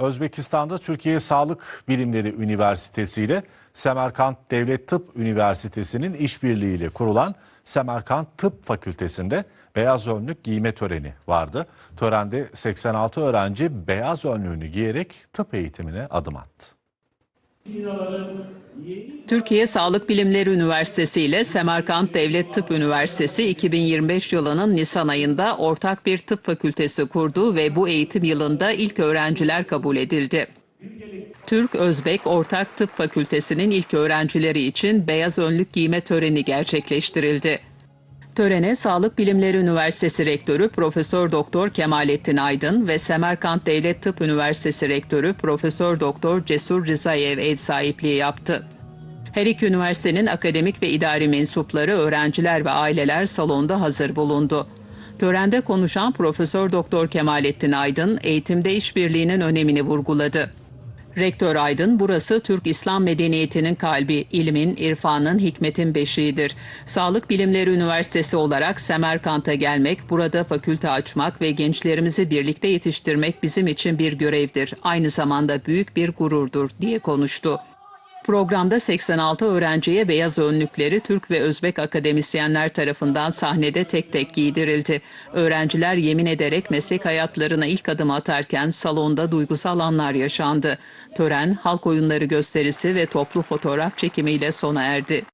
Özbekistan'da Türkiye Sağlık Bilimleri Üniversitesi ile Semerkant Devlet Tıp Üniversitesi'nin işbirliğiyle kurulan Semerkant Tıp Fakültesi'nde beyaz önlük giyme töreni vardı. Törende 86 öğrenci beyaz önlüğünü giyerek tıp eğitimine adım attı. Türkiye Sağlık Bilimleri Üniversitesi ile Semerkant Devlet Tıp Üniversitesi 2025 yılının Nisan ayında ortak bir tıp fakültesi kurdu ve bu eğitim yılında ilk öğrenciler kabul edildi. Türk-Özbek Ortak Tıp Fakültesinin ilk öğrencileri için beyaz önlük giyme töreni gerçekleştirildi. Törene Sağlık Bilimleri Üniversitesi Rektörü Profesör Doktor Kemalettin Aydın ve Semerkant Devlet Tıp Üniversitesi Rektörü Profesör Doktor Cesur Rızayev ev sahipliği yaptı. Her iki üniversitenin akademik ve idari mensupları, öğrenciler ve aileler salonda hazır bulundu. Törende konuşan Profesör Doktor Kemalettin Aydın eğitimde işbirliğinin önemini vurguladı. Rektör Aydın, burası Türk İslam medeniyetinin kalbi, ilmin, irfanın, hikmetin beşiğidir. Sağlık Bilimleri Üniversitesi olarak Semerkant'a gelmek, burada fakülte açmak ve gençlerimizi birlikte yetiştirmek bizim için bir görevdir. Aynı zamanda büyük bir gururdur diye konuştu. Programda 86 öğrenciye beyaz önlükleri Türk ve Özbek akademisyenler tarafından sahnede tek tek giydirildi. Öğrenciler yemin ederek meslek hayatlarına ilk adım atarken salonda duygusal anlar yaşandı. Tören, halk oyunları gösterisi ve toplu fotoğraf çekimiyle sona erdi.